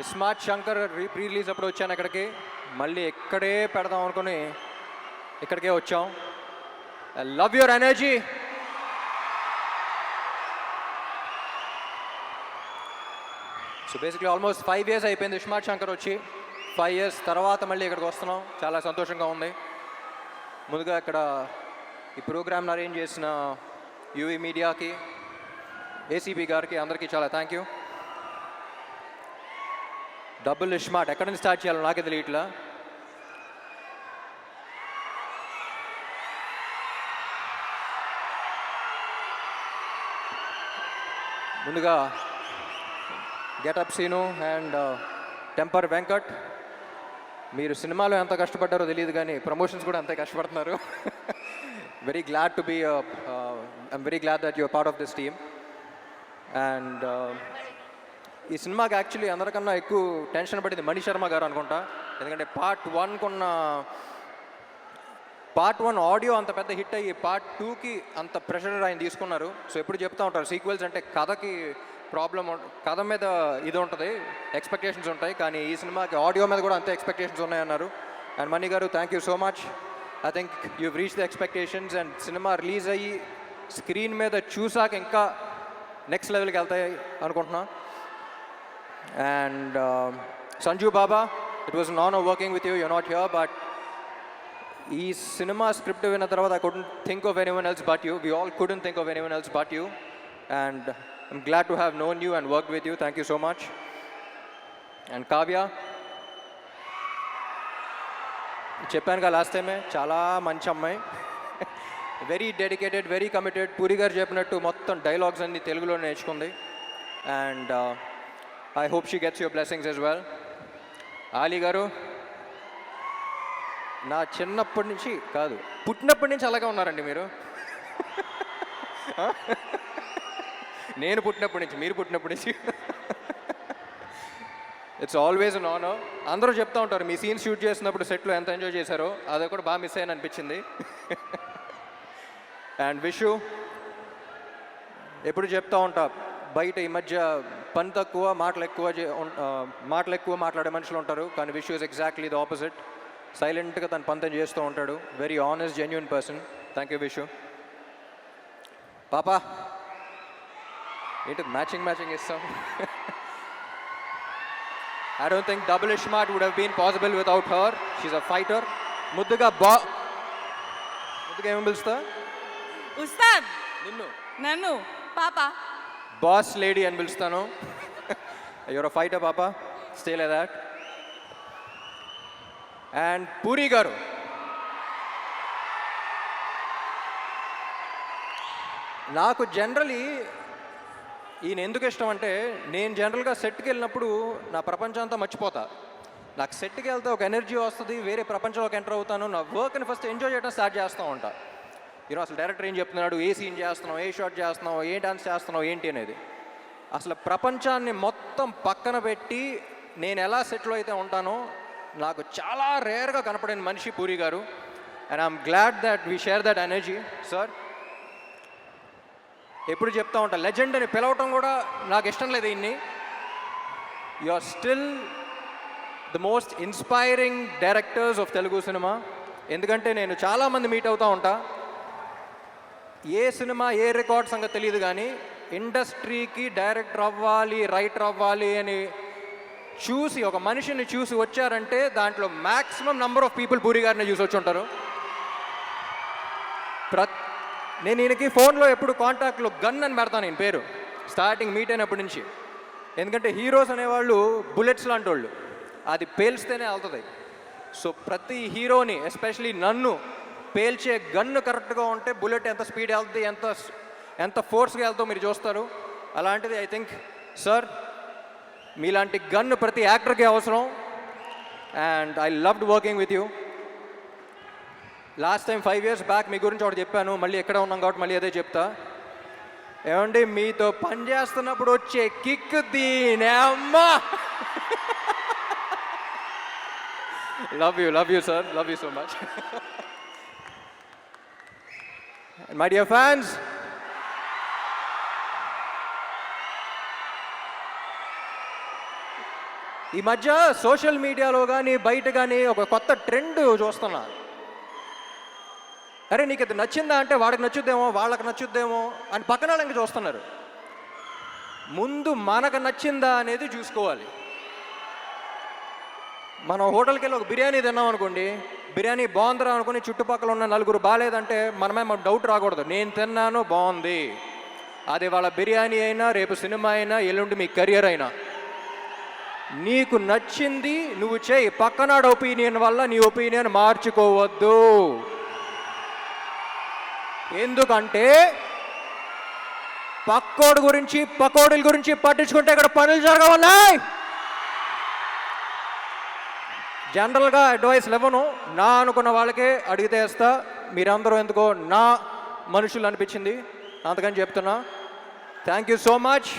ISmart Shankar re pre release అప్పుడు వచ్చాను ఇక్కడికి. మళ్ళీ ఇక్కడే పెడదాం అనుకుని ఇక్కడికే వచ్చాం. I love your energy so basically almost five years అయిపోయింది స్మార్ట్ శంకర్ వచ్చి. ఫైవ్ ఇయర్స్ తర్వాత మళ్ళీ ఇక్కడికి వస్తున్నాం. చాలా సంతోషంగా ఉంది. ముందుగా ఇక్కడ ఈ ప్రోగ్రామ్ను అరేంజ్ చేసిన యూవీ మీడియాకి ఏసీబీ గారికి అందరికీ చాలా థ్యాంక్ యూ డబుల్ స్మార్ట్. ఎక్కడి నుంచి స్టార్ట్ చేయాలో నాకే తెలియట్లా. ముందుగా getup scene and uh, Temper Venkat. మీరు సినిమాలో ఎంత కష్టపడ్డారో తెలియదు కానీ ప్రమోషన్స్ కూడా అంతే కష్టపడుతున్నారు. Very glad to be I'm very glad that your part of this team and ఈ సినిమాకి యాక్చువల్లీ అందరికన్నా ఎక్కువ టెన్షన్ పడింది మణి శర్మ గారు అనుకుంటా. ఎందుకంటే పార్ట్ వన్కున్న పార్ట్ వన్ ఆడియో అంత పెద్ద హిట్ అయ్యి పార్ట్ టూకి అంత ప్రెషర్ ఆయన తీసుకున్నారు. సో ఎప్పుడు చెప్తా ఉంటారు సీక్వెల్స్ అంటే కథకి ప్రాబ్లం కథ మీద ఇది ఉంటుంది ఎక్స్పెక్టేషన్స్ ఉంటాయి. కానీ ఈ సినిమాకి ఆడియో మీద కూడా అంతే ఎక్స్పెక్టేషన్స్ ఉన్నాయన్నారు. అండ్ మణి గారు thank you so much I think you reach the expectations and cinema release అయ్యి స్క్రీన్ మీద చూసాక ఇంకా నెక్స్ట్ లెవెల్కి వెళ్తాయి అనుకుంటున్నాను అనుకుంటున్నా and um, Baba, Baba was an honor working with you. You're not here, but ఈ సినిమా స్క్రిప్ట్ విన్న తర్వాత I couldn't think of anyone else but you we all couldn't think of anyone else but you and I'm glad to have known you and work with you thank you so much and Kavya చెప్పాను కదా last టైమే చాలా మంచి అమ్మాయి. Very dedicated very committed Puri గారు చెప్పినట్టు మొత్తం dialogues అన్ని తెలుగులో నేర్చుకుంది. And I hope she gets your blessings as well Ali గారు నా చిన్నప్పటి నుంచి కాదు పుట్టినప్పటి నుంచి అలాగే ఉన్నారండి మీరు. నేను పుట్టినప్పటి నుంచి మీరు పుట్టినప్పటి నుంచి. ఇట్స్ ఆల్వేస్ నాన్ అందరూ చెప్తా ఉంటారు మీ సీన్ షూట్ చేసినప్పుడు సెట్లో ఎంత ఎంజాయ్ చేశారో అది కూడా బాగా మిస్ అయ్యాను అనిపించింది. అండ్ విషు ఎప్పుడు చెప్తా ఉంటా బయట ఈ మధ్య పని తక్కువ మాటలు ఎక్కువ మాటలు ఎక్కువ మాట్లాడే మనుషులు ఉంటారు. కానీ Vishu is exactly the opposite. సైలెంట్గా తన పంతం చేస్తూ ఉంటాడు. Very honest genuine person thank you Vishu పాపా. ఏంటి మ్యాచింగ్ మ్యాచింగ్ ఇస్తాం? I don't think double iSmart would have been possible without her she's a fighter ముద్దుగా బా ముద్దుగా ఏమని పిలుస్తా? ఉస్తాద్. నిన్ను. నన్ను. పాప. బాస్ లేడీ అని పిలుస్తాను. యువర్ ఫైటర్ పాప. స్టే లే దాట్ అండ్ పూరి గారు. నాకు జనరలీ ఈయన ఎందుకు ఇష్టం అంటే నేను జనరల్గా సెట్కి వెళ్ళినప్పుడు నా ప్రపంచం అంతా మర్చిపోతా. నాకు సెట్కి వెళ్తే ఒక ఎనర్జీ వస్తుంది వేరే ప్రపంచంలోకి ఎంటర్ అవుతాను నా వర్క్ని ఫస్ట్ ఎంజాయ్ చేయడం స్టార్ట్ చేస్తూ ఉంటాను ఈరోజు అసలు డైరెక్టర్ ఏం చెప్తున్నాడు? ఏ సీన్ చేస్తున్నావు? ఏ షాట్ చేస్తున్నావు? ఏ డాన్స్ చేస్తున్నావు? ఏంటి అనేది. అసలు ప్రపంచాన్ని మొత్తం పక్కన పెట్టి నేను ఎలా సెట్లో అయితే ఉంటానో నాకు చాలా రేర్గా కనపడిన మనిషి పూరి గారు. And I'm glad that we share that energy sir ఎప్పుడు చెప్తా ఉంటా? లెజెండ్ అని పిలవటం కూడా నాకు ఇష్టం లేదు ఇన్ని. You are still the most inspiring directors of Telugu cinema ఎందుకంటే నేను చాలామంది మీట్ అవుతూ ఉంటా. ఏ సినిమా ఏ రికార్డ్ సంగతి తెలియదు కానీ ఇండస్ట్రీకి డైరెక్టర్ అవ్వాలి రైటర్ అవ్వాలి అని చూసి ఒక మనిషిని చూసి వచ్చారంటే దాంట్లో maximum number of people Puri గారిని చూసి వచ్చి ఉంటారు. ప్ర నేను ఈయనకి ఫోన్లో ఎప్పుడు కాంటాక్ట్లో గన్ అని పెడతాను నేను పేరు. స్టార్టింగ్ మీట్ అయినప్పటి నుంచి. ఎందుకంటే హీరోస్ అనేవాళ్ళు బుల్లెట్స్ లాంటి వాళ్ళు అది పేల్స్తేనే వెళ్తుంది. సో ప్రతి హీరోని ఎస్పెషలీ నన్ను పేల్చే గన్ను కరెక్ట్గా ఉంటే బుల్లెట్ ఎంత స్పీడ్ వెళ్తుంది ఎంత ఎంత ఫోర్స్గా వెళ్తుందో మీరు చూస్తారు. అలాంటిది ఐ థింక్ సార్ మీలాంటి గన్ ప్రతి యాక్టర్కి అవసరం. And I loved working with you. Last time five years back మీ గురించి ఒకటి చెప్పాను మళ్ళీ ఎక్కడ ఉన్నాం కాబట్టి మళ్ళీ అదే చెప్తా. ఏమండి మీతో పని చేస్తున్నప్పుడు వచ్చే కిక్ దీనే అమ్మా. Love you love you sir love you so much. And my dear fans ఈ మధ్య సోషల్ మీడియాలో కానీ బయట కానీ ఒక కొత్త ట్రెండ్ చూస్తున్నా. అరే నీకు ఇది నచ్చిందా అంటే వాడికి నచ్చుద్దేమో వాళ్ళకి నచ్చుద్దేమో అని పక్కన వాళ్ళకి చూస్తున్నారు. ముందు మనకు నచ్చిందా అనేది చూసుకోవాలి. మనం హోటల్కి వెళ్ళి ఒక బిర్యానీ తిన్నాం అనుకోండి బిర్యానీ బాగుందిరా అనుకుని చుట్టుపక్కల ఉన్న నలుగురు బాగాలేదంటే మనమే మాకు డౌట్ రాకూడదు. నేను తిన్నాను బాగుంది. అది వాళ్ళ బిర్యానీ అయినా రేపు సినిమా అయినా ఎల్లుండి మీ కెరియర్ అయినా. నీకు నచ్చింది నువ్వు చేయి. పక్కనాడు ఒపీనియన్ వల్ల నీ ఒపీనియన్ మార్చుకోవద్దు. ఎందుకంటే పక్కోడు గురించి పక్కోడుల గురించి పట్టించుకుంటే ఇక్కడ పనులు జరగవన్నాయి. జనరల్గా అడ్వైస్ ఇవ్వను. నా అనుకున్న వాళ్ళకే అడిగితే వేస్తా మీరందరూ ఎందుకో నా మనుషులు అనిపించింది. అంతకని చెప్తున్నా. Thank you so much